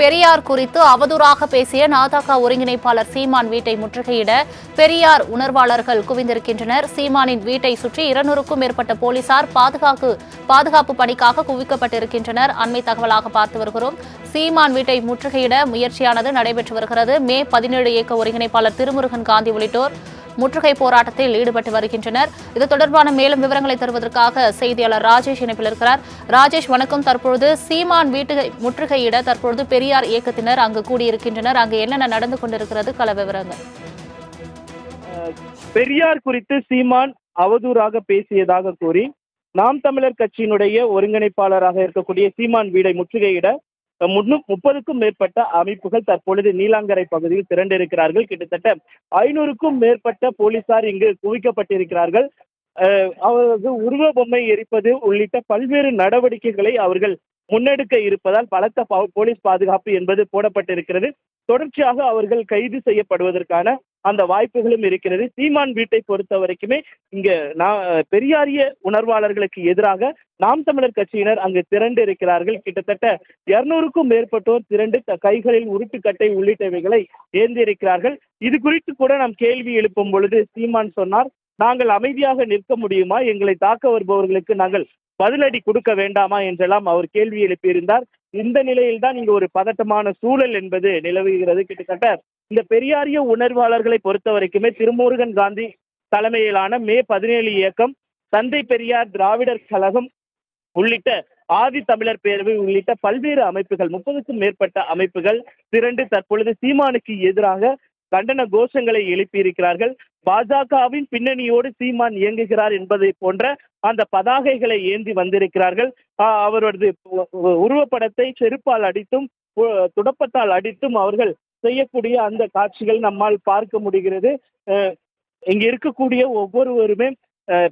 பெரியார் குறித்து அவதூறாக பேசிய நாதக ஒருங்கிணைப்பாளர் சீமான் வீட்டை முற்றுகையிட பெரியார் உணர்வாளர்கள் குவிந்திருக்கின்றனர். சீமானின் வீட்டை சுற்றி இருநூறுக்கும் மேற்பட்ட போலீசார் பாதுகாப்பு பாதுகாப்பு பணிக்காக குவிக்கப்பட்டிருக்கின்றனர். அண்மை தகவலாக பார்த்து வருகிறோம். சீமான் வீட்டை முற்றுகையிட முயற்சியானது நடைபெற்று வருகிறது. மே பதினேழு இயக்க ஒருங்கிணைப்பாளர் திருமுருகன் காந்தி உள்ளிட்டோர் முற்றுகை போராட்டத்தில் ஈடுபட்டு வருகின்றனர். இது தொடர்பான மேலும் விவரங்களை தருவதற்காக செய்தியாளர் ராஜேஷ் இணைப்பில் இருக்கிறார். ராஜேஷ் வணக்கம். தற்பொழுது சீமான் வீட்டு முற்றுகையிட தற்பொழுது பெரியார் இயக்கத்தினர் அங்கு கூடியிருக்கின்றனர். அங்கு என்னென்ன நடந்து கொண்டிருக்கிறது? கள விவரங்கள். பெரியார் குறித்து சீமான் அவதூறாக பேசியதாக கூறி நாம் தமிழர் கட்சியினுடைய ஒருங்கிணைப்பாளராக இருக்கக்கூடிய சீமான் வீடை முற்றுகையிட முன்னும் முப்பதுக்கும் மேற்பட்ட அமைப்புகள் தற்பொழுது நீலாங்கரை பகுதியில் திரண்டிருக்கிறார்கள். கிட்டத்தட்ட ஐநூறுக்கும் மேற்பட்ட போலீசார் இங்கு குவிக்கப்பட்டிருக்கிறார்கள். அவரது உருவ பொம்மை எரிப்பது உள்ளிட்ட பல்வேறு நடவடிக்கைகளை அவர்கள் முன்னெடுக்க இருப்பதால் பலத்த போலீஸ் பாதுகாப்பு என்பது போடப்பட்டிருக்கிறது. தொடர்ச்சியாக அவர்கள் கைது செய்யப்படுவதற்கான அந்த வாய்ப்புகளும் இருக்கிறது. சீமான் வீட்டை பொறுத்த வரைக்குமே இங்க நான் பெரியாரிய உணர்வாளர்களுக்கு எதிராக நாம் தமிழர் கட்சியினர் அங்கு திரண்டு இருக்கிறார்கள். கிட்டத்தட்ட இருநூறுக்கும் மேற்பட்டோர் திரண்டு க- கைகளில் உருட்டுக்கட்டை உள்ளிட்டவைகளை ஏந்தி இருக்கிறார்கள் இது குறித்து கூட நாம் கேள்வி எழுப்பும் பொழுது சீமான் சொன்னார் நாங்கள் அமைதியாக நிற்க முடியுமா? எங்களை தாக்க வருபவர்களுக்கு நாங்கள் பதிலடி கொடுக்க வேண்டாமா? என்றெல்லாம் அவர் கேள்வி எழுப்பியிருந்தார். இந்த நிலையில் தான் இங்கு ஒரு பதட்டமான சூழல் என்பது நிலவுகிறது. கிட்டத்தட்ட இந்த பெரியாரிய உணர்வாளர்களை பொறுத்த வரைக்குமே திருமுருகன் காந்தி தலைமையிலான மே பதினேழு இயக்கம் தந்தை பெரியார் திராவிடர் கழகம் உள்ளிட்ட ஆதி தமிழர் பேரவை உள்ளிட்ட பல்வேறு அமைப்புகள் முப்பதுக்கும் மேற்பட்ட அமைப்புகள் திரண்டு தற்பொழுது சீமானுக்கு எதிராக கண்டன கோஷங்களை எழுப்பியிருக்கிறார்கள். பாஜகவின் பின்னணியோடு சீமான் இயங்குகிறார் என்பதை போன்ற அந்த பதாகைகளை ஏந்தி வந்திருக்கிறார்கள். அவரது உருவப்படத்தை செருப்பால் அடித்தும் துடப்பத்தால் அடித்தும் அவர்கள் செய்யக்கூடிய அந்த காட்சிகள் நம்மால் பார்க்க முடிகிறது. இங்க இருக்கக்கூடிய ஒவ்வொருவருமே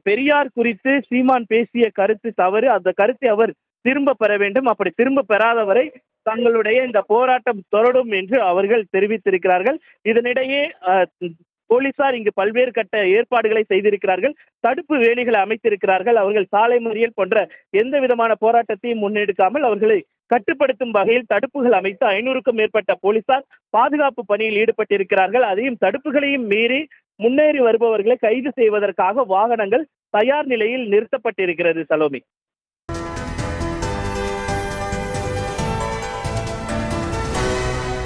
பெரியார் குறித்து சீமான் பேசிய கருத்து தவறு. அந்த கருத்தை அவர் திரும்ப பெற வேண்டும். அப்படி திரும்ப பெறாதவரை தங்களுடைய இந்த போராட்டம் தொடரும் என்று அவர்கள் தெரிவித்திருக்கிறார்கள். இதனிடையே போலீசார் இங்கு பல்வேறு கட்ட ஏற்பாடுகளை செய்திருக்கிறார்கள். தடுப்பு வேலிகளை அமைத்திருக்கிறார்கள். அவர்கள் சாலை மறியல் போன்ற எந்த விதமான போராட்டத்தையும் முன்னெடுக்காமல் அவர்களை கட்டுப்படுத்தும் வகையில் தடுப்புகள் அமைத்து ஐநூறுக்கும் மேற்பட்ட போலீசார் பாதுகாப்பு பணியில் ஈடுபட்டிருக்கிறார்கள். அதையும் தடுப்புகளையும் மீறி முன்னேறி வருபவர்களை கைது செய்வதற்காக வாகனங்கள் தயார் நிலையில் நிறுத்தப்பட்டிருக்கிறது சலோமி.